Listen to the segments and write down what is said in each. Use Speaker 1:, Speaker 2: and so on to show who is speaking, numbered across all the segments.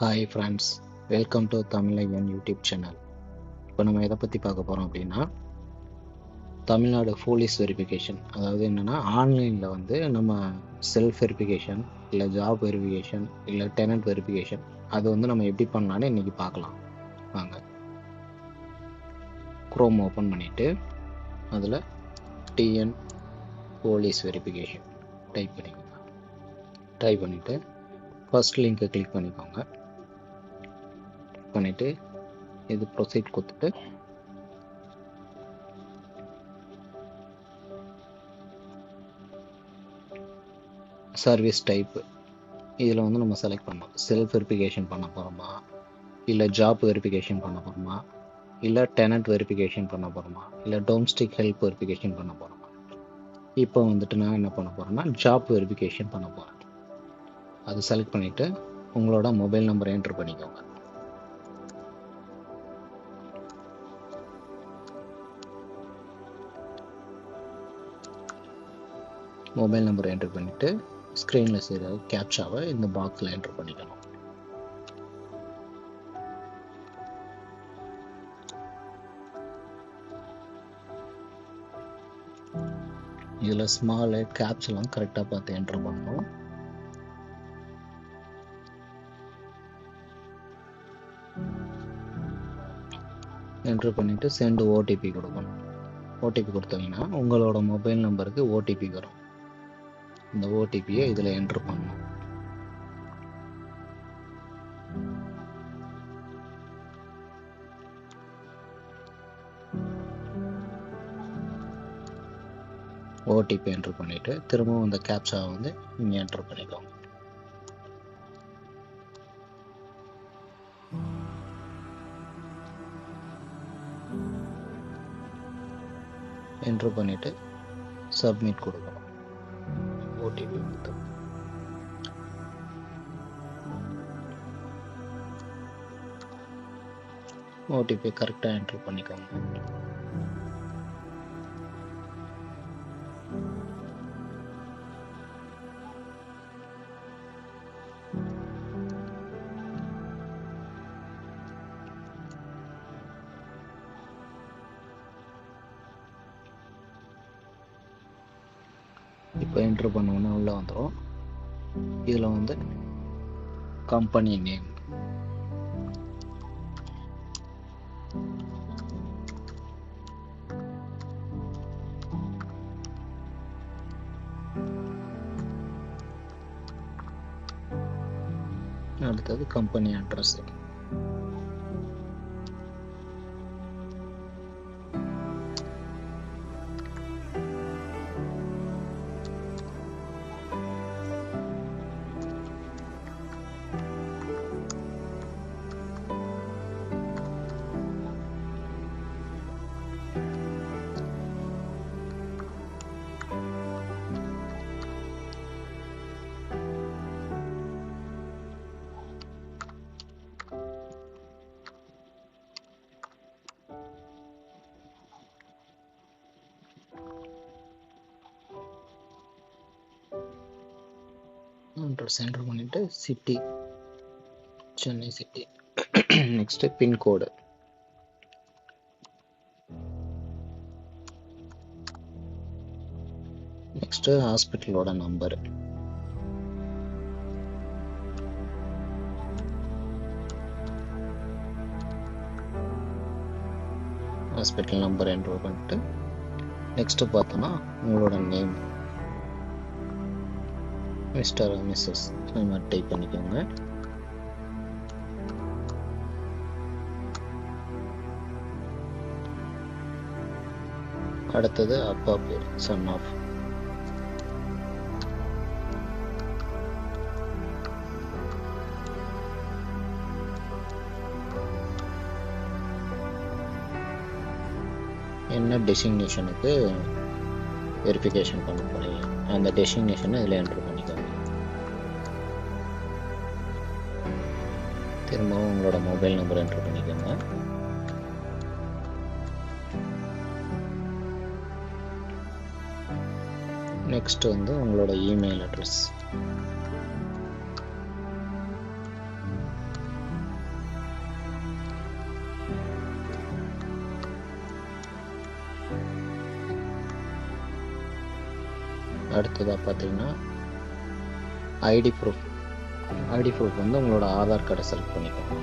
Speaker 1: Hi friends welcome to Tamizhaiyan YouTube channel இப்போ நம்ம எதை பற்றி பார்க்க போகிறோம் அப்படின்னா தமிழ்நாடு போலீஸ் வெரிஃபிகேஷன் அதாவது என்னென்னா ஆன்லைனில் வந்து நம்ம செல்ஃப் வெரிஃபிகேஷன் இல்லை ஜாப் வெரிஃபிகேஷன் இல்லை டெனன்ட் வெரிஃபிகேஷன் அது வந்து நம்ம எப்படி பண்ணலான்னு இன்றைக்கி பார்க்கலாம். வாங்க. குரோம் ஓப்பன் பண்ணிவிட்டு அதில் டிஎன் போலீஸ் வெரிஃபிகேஷன் டைப் பண்ணிக்கோங்க டைப் பண்ணிவிட்டு ஃபர்ஸ்ட் லிங்க்கை கிளிக் பண்ணிக்கோங்க. பண்ணிவிட்டு இது ப்ரொசீட் கொடுத்துட்டு. சர்வீஸ் டைப்பு இதில் வந்து நம்ம செலக்ட் பண்ணோம் செல்ஃப் வெரிஃபிகேஷன் பண்ண போகிறோமா இல்லை ஜாப் வெரிஃபிகேஷன் பண்ண போகிறோமா இல்லை டெனண்ட் வெரிஃபிகேஷன் பண்ண போகிறோமா இல்லை டொமஸ்டிக் ஹெல்ப் வெரிஃபிகேஷன் பண்ண போகிறோமா இப்போ வந்துட்டு நான் என்ன பண்ண போகிறேன்னா ஜாப் வெரிஃபிகேஷன் பண்ண போகிறேன் அது செலக்ட் பண்ணிவிட்டு உங்களோட மொபைல் நம்பரை என்ட்ரு பண்ணிக்கோங்க. மொபைல் நம்பர் என்ட்ரு பண்ணிவிட்டு ஸ்க்ரீனில் செய்கிற கேப்சாவை இந்த பாக்ஸில் என்ட்ரு பண்ணிக்கணும். இதில் ஸ்மாலு கேப்ஸ் எல்லாம் கரெக்டாக பார்த்து என்ட்ரு பண்ணணும். என்ட்ரு பண்ணிவிட்டு சென்டு ஓடிபி கொடுக்கணும். ஓடிபி கொடுத்தீங்கன்னா உங்களோட மொபைல் நம்பருக்கு ஓடிபி வரும். இந்த ஓடிபியை இதில் என்ட்ரு பண்ணணும். ஓடிபி என்ட்ரு பண்ணிவிட்டு திரும்பவும் இந்த கேப்சாவை வந்து நீங்கள் என்ட்ரு பண்ணிக்கோங்க. என்ட்ரு பண்ணிவிட்டு சப்மிட் கொடுக்கணும். போட்டி கொடுத்து ஓடிபி கரெக்டாக என்ட்ரு பண்ணிக்கோங்க. இப்போ என்ட்ரு பண்ணோன்னே உள்ளே வந்துடும் இதில் வந்து கம்பெனி நேம் அடுத்தது கம்பெனி அட்ரஸ் அட்ரஸ் சென்டர் பண்ணிவிட்டு city Chennai city next pin code next ஹாஸ்பிட்டலோட number hospital number enter பண்ணிட்டு நெக்ஸ்ட்டு பார்த்தோன்னா உங்களோட நேம் மிஸ்டர் மிஸ்ஸஸ் அந்த மாதிரி டைப் பண்ணிக்கோங்க. அடுத்தது அப்பா பேர் சன் ஆஃப் என்ன டெசிக்னேஷனுக்கு வெரிஃபிகேஷன் பண்ண போகிறீங்க அந்த டெசிக்னேஷனை இதில் என்ட்ரு திரும்பவும் உங்களோட மொபைல் நம்பர் என்டர் பண்ணிக்கோங்க. நெக்ஸ்ட் வந்து உங்களோட இமெயில் அட்ரஸ் அடுத்ததாக பார்த்தீங்கன்னா ஐடி ப்ரூஃப் ஐடி ப்ரூஃப் வந்து உங்களோட ஆதார் கார்டை செலக்ட் பண்ணிக்கோங்க.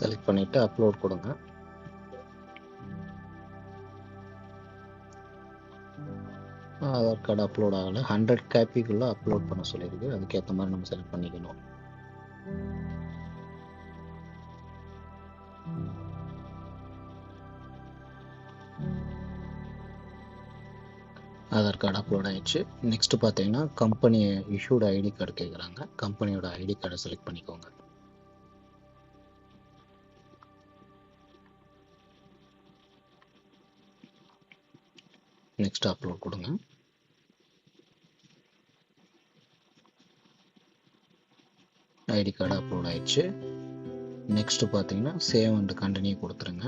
Speaker 1: செலக்ட் பண்ணிவிட்டு அப்லோட் கொடுங்க. ஆதார் கார்டு அப்லோட் ஆகலை. ஹண்ட்ரட் காப்பிக்குள்ளே அப்லோட் பண்ண சொல்லியிருக்கு அதுக்கேற்ற மாதிரி நம்ம செலக்ட் பண்ணிக்கணும். ஆதார் கார்டு அப்லோட் ஆயிடுச்சு. நெக்ஸ்ட் பார்த்தீங்கன்னா கம்பெனி இஷ்யூட் ஐடி கார்டு கேட்குறாங்க கம்பெனியோட ஐடி கார்டை செலக்ட் பண்ணிக்கோங்க. நெக்ஸ்ட் அப்லோட் கொடுங்க. ஐடி கார்டு அப்லோட் ஆயிடுச்சு. நெக்ஸ்ட் பார்த்தீங்கன்னா சேவ் அண்ட் கண்டினியூ கொடுத்துருங்க.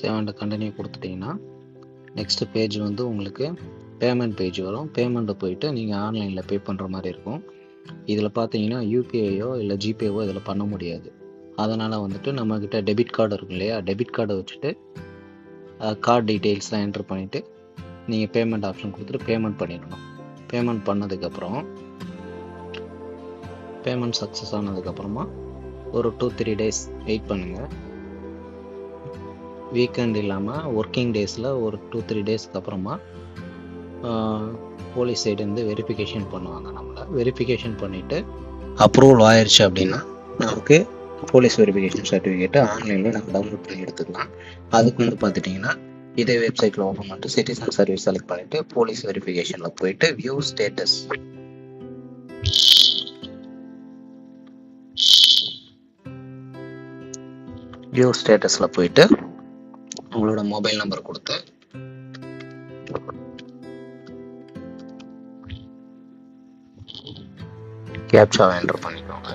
Speaker 1: சேவ் அண்ட் கண்டினியூ கொடுத்துட்டிங்கன்னா நெக்ஸ்ட் பேஜ் வந்து உங்களுக்கு பேமெண்ட் பேஜ் வரும். பேமெண்ட்டை போயிட்டு நீங்கள் ஆன்லைனில் பே பண்ணுற மாதிரி இருக்கும். இதில் பார்த்தீங்கன்னா யூபிஐயோ இல்லை ஜிபேவோ இதில் பண்ண முடியாது. அதனால் வந்துட்டு நம்மக்கிட்ட டெபிட் கார்டு இருக்கும் இல்லையா? டெபிட் கார்டை வச்சுட்டு கார்டு டீட்டெயில்ஸ்லாம் என்ட்ரு பண்ணிவிட்டு நீங்கள் பேமெண்ட் ஆப்ஷன் கொடுத்துட்டு பேமெண்ட் பண்ணிடணும். பேமெண்ட் பண்ணதுக்கப்புறம் பேமெண்ட் சக்ஸஸ் ஆனதுக்கப்புறமா ஒரு டூ த்ரீ டேஸ் வெயிட் பண்ணுங்கள் வீக்கெண்ட் இல்லாமல் ஒர்க்கிங் டேஸில் ஒரு டூ த்ரீ டேஸ்க்கு அப்புறமா போலீஸ் சைடுலேருந்து வெரிஃபிகேஷன் பண்ணுவாங்க நம்மளை. வெரிஃபிகேஷன் பண்ணிவிட்டு அப்ரூவல் ஆயிடுச்சு அப்படின்னா நமக்கு போலீஸ் வெரிஃபிகேஷன் சர்டிஃபிகேட்டை ஆன்லைனில் நம்ம டவுன்லோட் பண்ணி எடுத்துக்கலாம். அதுக்கு வந்து பார்த்துட்டிங்கன்னா இதே வெப்சைட்டில் ஓப்பன் பண்ணிட்டு சிட்டிசன் சர்வீஸ் செலக்ட் பண்ணிவிட்டு போலீஸ் வெரிஃபிகேஷனில் போயிட்டு வியூ ஸ்டேட்டஸ் வியூ ஸ்டேட்டஸில் போயிட்டு உங்களோட மொபைல் நம்பர் கொடுத்து. கேப்சாவை என்டர் பண்ணிக்கோங்க.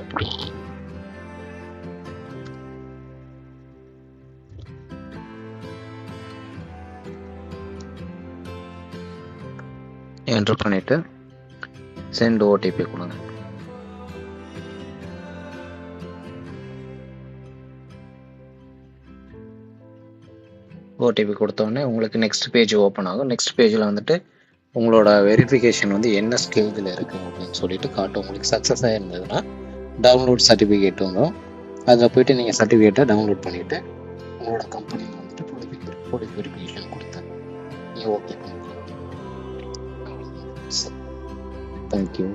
Speaker 1: என்டர் பண்ணிட்டு சென்ட் ஓடிபி கொடுங்க. ஓடிபி கொடுத்தோடனே உங்களுக்கு நெக்ஸ்ட் பேஜ் ஓப்பன் ஆகும். நெக்ஸ்ட் பேஜில் வந்துட்டு உங்களோட வெரிஃபிகேஷன் வந்து என்ன ஸ்டேஜில் இருக்குது அப்படின்னு சொல்லிட்டு காட்டும். உங்களுக்கு சக்ஸஸ் இருந்ததுன்னா டவுன்லோட் சர்டிஃபிகேட் வரும். அதில் போயிட்டு நீங்கள் சர்டிஃபிகேட்டை டவுன்லோட் பண்ணிவிட்டு உங்களோட கம்பெனியில் வந்துட்டு போலீஸ் போலீஸ் வெரிஃபிகேஷன் கொடுத்து நீங்கள் ஓகே பண்ணிக்கலாம். தேங்க்யூ